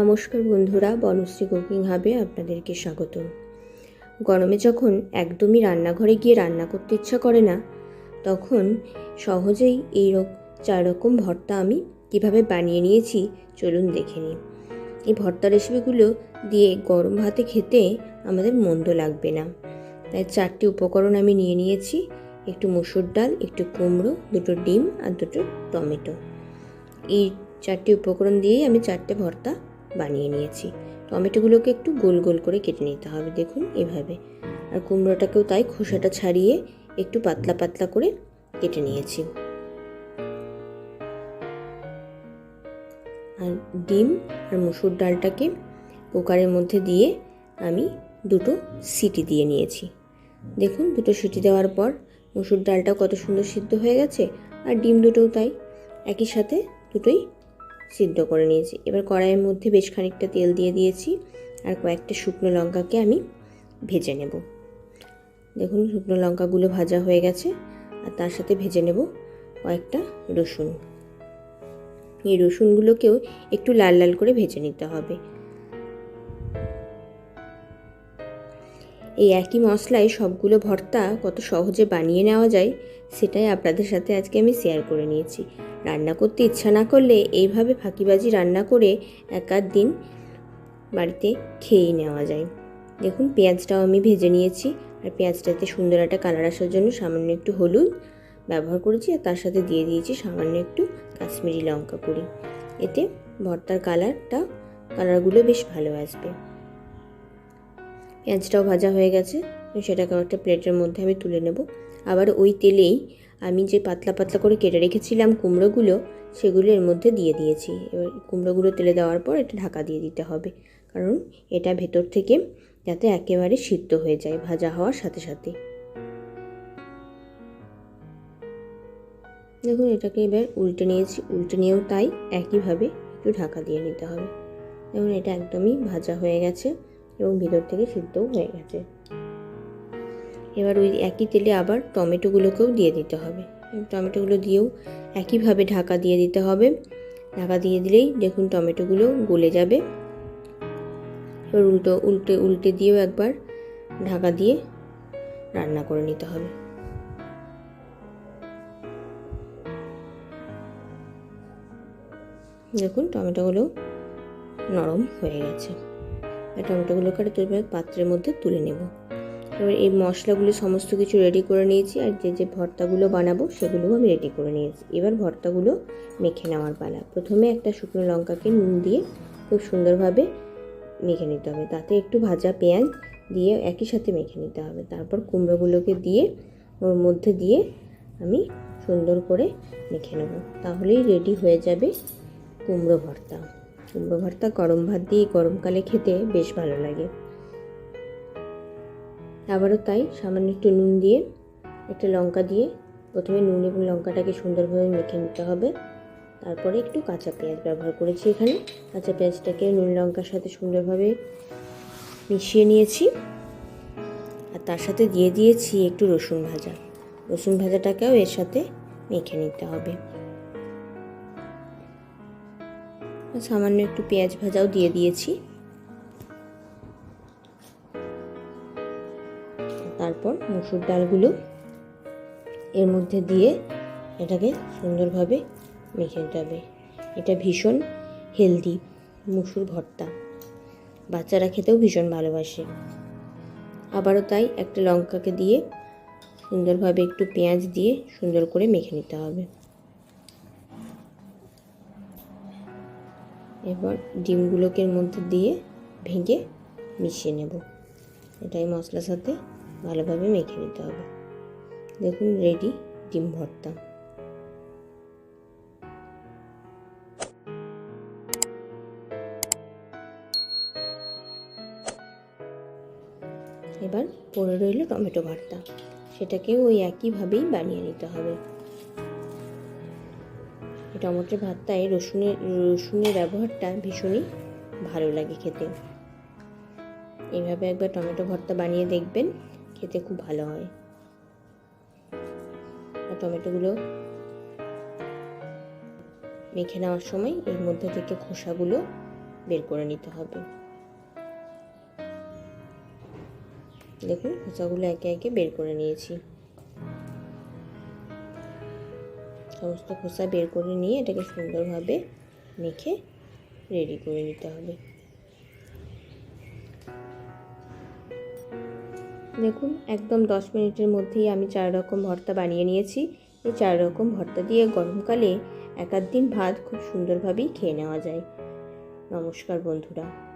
নমস্কার বন্ধুরা, বনশ্রী কুকিং হাবে আপনাদেরকে স্বাগত গরমে যখন একদমই রান্নাঘরে গিয়ে রান্না করতে ইচ্ছা করে না, তখন সহজেই এই চার রকম ভর্তা আমি কীভাবে বানিয়ে নিয়েছি চলুন দেখে নিই। এই ভর্তা রেসিপিগুলো দিয়ে গরম ভাতে খেতে আমাদের মন্দ লাগবে না। তাই চারটি উপকরণ আমি নিয়ে নিয়েছি, একটু মুসুর ডাল, একটু কুমড়ো, দুটো ডিম আর দুটো টমেটো। এই চারটি উপকরণ দিয়েই আমি চারটে ভর্তা বানিয়ে নিয়েছি। টমেটোগুলোকে একটু গোল গোল করে কেটে নিতে হবে, দেখুন এভাবে। আর কুমড়োটাকেও তাই খোসাটা ছাড়িয়ে একটু পাতলা পাতলা করে কেটে নিয়েছি। আর ডিম আর মুসুর ডালটাকে কুকারের মধ্যে দিয়ে আমি দুটো সিটি দিয়ে নিয়েছি। দেখুন দুটো সিটি দেওয়ার পর মুসুর ডালটা কত সুন্দর সিদ্ধ হয়ে গেছে, আর ডিম দুটোও তাই একই সাথে দুটোই সিদ্ধ করে নিয়েছি। এবার কড়াইয়ের মধ্যে বেশ খানিকটা তেল দিয়ে দিয়েছি আর কয়েকটা শুকনো লঙ্কাকে আমি ভেজে নেব। দেখুন, শুকনো লঙ্কাগুলো ভাজা হয়ে গেছে আর তার সাথে ভেজে নেব কয়েকটা রসুন। এই রসুনগুলোকেও একটু লাল লাল করে ভেজে নিতে হবে। এই একই মশলায় সবগুলো ভর্তা কত সহজে বানিয়ে নেওয়া যায়, সেটাই আপনাদের সাথে আজকে আমি শেয়ার করে নিয়েছি। রান্না করতে ইচ্ছা না করলে এইভাবে ফাঁকিবাজি রান্না করে এক আধ দিন বাড়িতে খেয়েই নেওয়া যায়। দেখুন, পেঁয়াজটাও আমি ভেজে নিয়েছি, আর পেঁয়াজটাতে সুন্দর একটা কালার আসার জন্য সামান্য একটু হলুদ ব্যবহার করেছি, আর তার সাথে দিয়ে দিয়েছি সামান্য একটু কাশ্মীরি লঙ্কা কুড়ি। এতে ভর্তার কালারটা কালারগুলো বেশ ভালো আসবে। পেঁয়াজটাও ভাজা হয়ে গেছে সেটাকে একটা প্লেটের মধ্যে আমি তুলে নেব। আবার ওই তেলেই আমি যে পাতলা পাতলা করে কেটে রেখেছিলাম কুমড়োগুলো, সেগুলো এর মধ্যে দিয়ে দিয়েছি। এবার কুমড়োগুলো তেলে দেওয়ার পর এটা ঢাকা দিয়ে দিতে হবে, কারণ এটা ভেতর থেকে যাতে একেবারে সিদ্ধ হয়ে যায় ভাজা হওয়ার সাথে সাথে। দেখুন, এটাকে এবার উল্টে নিয়েছি, উল্টে নিয়েও তাই একইভাবে একটু ঢাকা দিয়ে নিতে হবে। দেখুন, এটা একদমই ভাজা হয়ে গেছে। এবং ভিতর থেকে সিদ্ধও হয়ে গেছে। এবার ওই একই তেলে আবার টমেটোগুলোকেও দিয়ে দিতে হবে। টমেটোগুলো দিয়েও একইভাবে ঢাকা দিয়ে দিতে হবে। ঢাকা দিয়ে দিলেই দেখুন টমেটোগুলো গলে যাবে। এবার উল্টো, উল্টে উল্টে দিয়েও একবার ঢাকা দিয়ে রান্না করে নিতে হবে। দেখুন টমেটোগুলো নরম হয়ে গেছে। টমেটোগুলোকে একটা পাত্রের মধ্যে তুলে নেব। এবার এই মশলাগুলো সমস্ত কিছু রেডি করে নিয়েছি আর যে যে ভর্তাগুলো বানাবো সেগুলোও আমি রেডি করে নিয়েছি। এবার ভর্তাগুলো মেখে নেওয়ার পালা। প্রথমে একটা শুকনো লঙ্কাকে নুন দিয়ে খুব সুন্দরভাবে মেখে নিতে হবে। তাতে একটু ভাজা পেঁয়াজ দিয়ে একই সাথে মেখে নিতে হবে। তারপর কুমড়োগুলোকে দিয়ে ওর মধ্যে দিয়ে আমি সুন্দর করে মেখে নেব। তাহলেই রেডি হয়ে যাবে কুমড়ো ভর্তা। কুমড়ো ভর্তা গরম ভাত দিয়ে গরমকালে খেতে বেশ ভালো লাগে। আবারও তাই সামান্য একটু নুন দিয়ে, একটা লঙ্কা দিয়ে প্রথমে নুন এবং লঙ্কাটাকে সুন্দরভাবে মেখে নিতে হবে। তারপরে একটু কাঁচা পেঁয়াজ ব্যবহার করেছি এখানে। কাঁচা পেঁয়াজটাকে নুন লঙ্কার সাথে সুন্দরভাবে মিশিয়ে নিয়েছি। আর তার সাথে দিয়ে দিয়েছি একটু রসুন ভাজা। রসুন ভাজাটাকেও এর সাথে মেখে নিতে হবে। সামান্য একটু পেঁয়াজ ভাজাও দিয়ে দিয়েছি। তারপর মুসুর ডালগুলো এর মধ্যে দিয়ে এটাকে সুন্দরভাবে মেখে নিতে হবে। এটা ভীষণ হেলদি মুসুর ভর্তা। বাচ্চারা খেতেও ভীষণ ভালোবাসে। আবারও তাই একটা লঙ্কাকে দিয়ে সুন্দরভাবে একটু পেঁয়াজ দিয়ে সুন্দর করে মেখে নিতে হবে। এবার ডিমগুলোকে মধ্যে দিয়ে ভেঙে মিশিয়ে নেব। এটাই মশলার সাথে ভালোভাবে মেখে নিতে হবে। দেখুন রেডি ডিম ভর্তা। এবার পড়ে রইল টমেটো ভর্তা। সেটাকেও ওই একইভাবেই বানিয়ে নিতে হবে। টমেটো ভর্তায় রসুনের রসুনের ব্যবহারটা ভীষণই ভালো লাগে খেতে। এইভাবে একবার টমেটো ভর্তা বানিয়ে দেখবেন, খেতে খুব ভালো হয়। আর টমেটোগুলো মেখে নেওয়ার সময় এর মধ্যে থেকে খোসাগুলো বের করে নিতে হবে। দেখুন, খোসাগুলো একে একে বের করে নিয়েছি। সমস্ত খোসা বের করে নিয়ে এটাকে সুন্দরভাবে মেখে রেডি করে নিতে হবে। দেখুন, একদম দশ মিনিটের মধ্যেই আমি চার রকম ভর্তা বানিয়ে নিয়েছি। এই চার রকম ভর্তা দিয়ে গরমকালে এক দিন ভাত খুব সুন্দরভাবেই খেয়ে নেওয়া যায়। নমস্কার বন্ধুরা।